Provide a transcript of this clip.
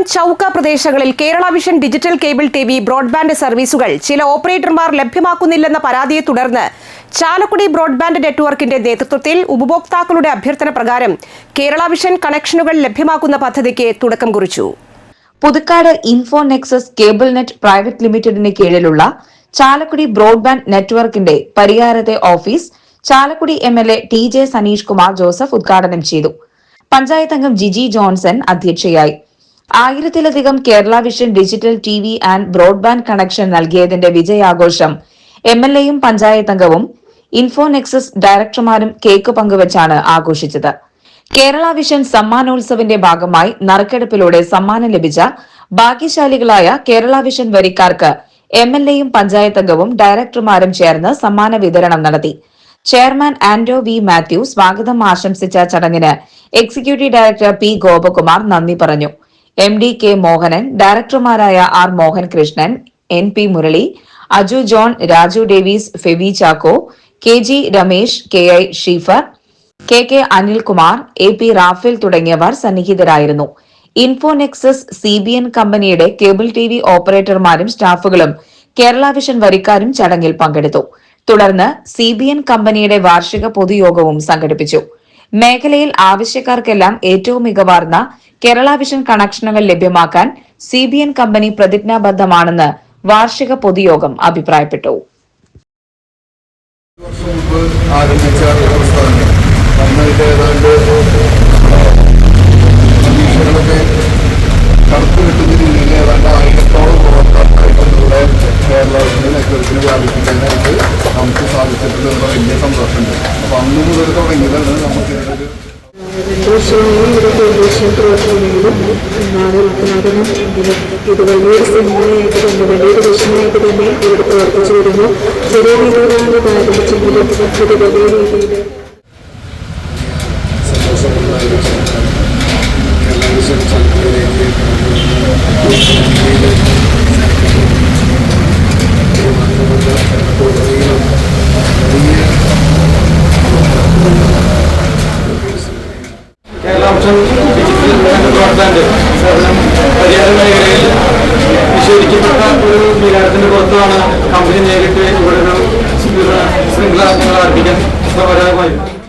ചൌക്ക പ്രദേശങ്ങളിൽ Kerala vision digital cable T V broadband സർവീസുകൾ. ചില ഓപ്പറേറ്റർമാർ ലഭ്യമാക്കുന്നില്ലെന്ന പരാതിയെ തുടർന്ന് ചാലക്കുടി ബ്രോഡ്ബാൻഡ് നെറ്റ്വർക്കിന്റെ നേതൃത്വത്തിൽ ഉപഭോക്താക്കളുടെ അഭ്യർത്ഥന പ്രകാരം കേരള വിഷൻ കണക്ഷനുകൾ ലഭ്യമാക്കുന്ന പദ്ധതിക്ക് തുടക്കം കുറിച്ചു. Puthukkad info nexus cable net private ലിമിറ്റഡിന് കീഴിലുള്ള ചാലക്കുടി ബ്രോഡ്ബാൻഡ് നെറ്റ്വർക്കിന്റെ പരിയാരത്തെ office Chalakudy M L A T J Sanish Kumar Joseph ഉദ്ഘാടനം ചെയ്തു. പഞ്ചായത്ത് അംഗം ജിജി ജോൺസൺ അധ്യക്ഷയായി. ആയിരത്തിലധികം Kerala vision digital T V and broadband connection നൽകിയതിന്റെ വിജയാഘോഷം എം എൽ എയും പഞ്ചായത്ത് അംഗവും ഇൻഫോനെക്സസ് ഡയറക്ടർമാരും കേക്ക് പങ്കുവച്ചാണ് ആഘോഷിച്ചത്. കേരള വിഷൻ സമ്മാനോത്സവിന്റെ ഭാഗമായി നറുക്കെടുപ്പിലൂടെ സമ്മാനം ലഭിച്ച ഭാഗ്യശാലികളായ കേരള വിഷൻ വരിക്കാർക്ക് എം എൽ എയും പഞ്ചായത്ത് അംഗവും ഡയറക്ടർമാരും ചേർന്ന് സമ്മാന വിതരണം നടത്തി. ചെയർമാൻ ആന്റോ വി മാത്യു സ്വാഗതം ആശംസിച്ച ചടങ്ങിന് എക്സിക്യൂട്ടീവ് ഡയറക്ടർ പി ഗോപകുമാർ നന്ദി പറഞ്ഞു. M D K Mohanan ഡയറക്ടർമാരായ R Mohan Krishnan N P Murali Aju John Raju Davis Fevi Chacko K G Ramesh K I Sheefar K K Anilkumar A P Raphael തുടങ്ങിയവർ സന്നിഹിതരായിരുന്നു. Info nexus C B N കമ്പനിയുടെ cable T V ഓപ്പറേറ്റർമാരും സ്റ്റാഫുകളും Kerala vision വരിക്കാരും ചടങ്ങിൽ പങ്കെടുത്തു. തുടർന്ന് C B N കമ്പനിയുടെ വാർഷിക പൊതുയോഗവും സംഘടിപ്പിച്ചു. മേഖലയിൽ ആവശ്യക്കാർക്കെല്ലാം ഏറ്റവും മികവാർന്ന കേരള വിഷൻ കണക്ഷനുകൾ ലഭ്യമാക്കാൻ സി ബി എൻ കമ്പനി പ്രതിജ്ഞാബദ്ധമാണെന്ന് വാർഷിക പൊതുയോഗം അഭിപ്രായപ്പെട്ടു. നമുക്ക് വലിയ സന്തോഷമുണ്ട് അപ്പൊ അന്ന് മുതൽ തുടങ്ങിയതാണ് നമുക്ക് ഇതിനൊരു ഇതൊക്കെ പ്രവർത്തനങ്ങളിലും നാടകത്തിനും ഇതിന് ഇത് വലിയൊരു സിനിമയായിട്ട് തന്നെ വലിയൊരു വിഷയമായിട്ട് തന്നെ ഇവിടെ പ്രവർത്തിച്ചു വരുന്നു. ചെറിയ രീതിയിലാണ് ആരംഭിച്ചെങ്കിലും ഇത് വലിയ രീതിയിൽ സേവനം പരിഹാര മേഖലയിൽ നിഷേധിക്കപ്പെട്ട ഒരു വികാരത്തിന്റെ പുറത്താണ് കമ്പനി നേരിട്ട് ഇവിടെ ഒരു ശൃംഖല ഞങ്ങൾ ആരംഭിക്കാൻ പരാഗമായിരുന്നു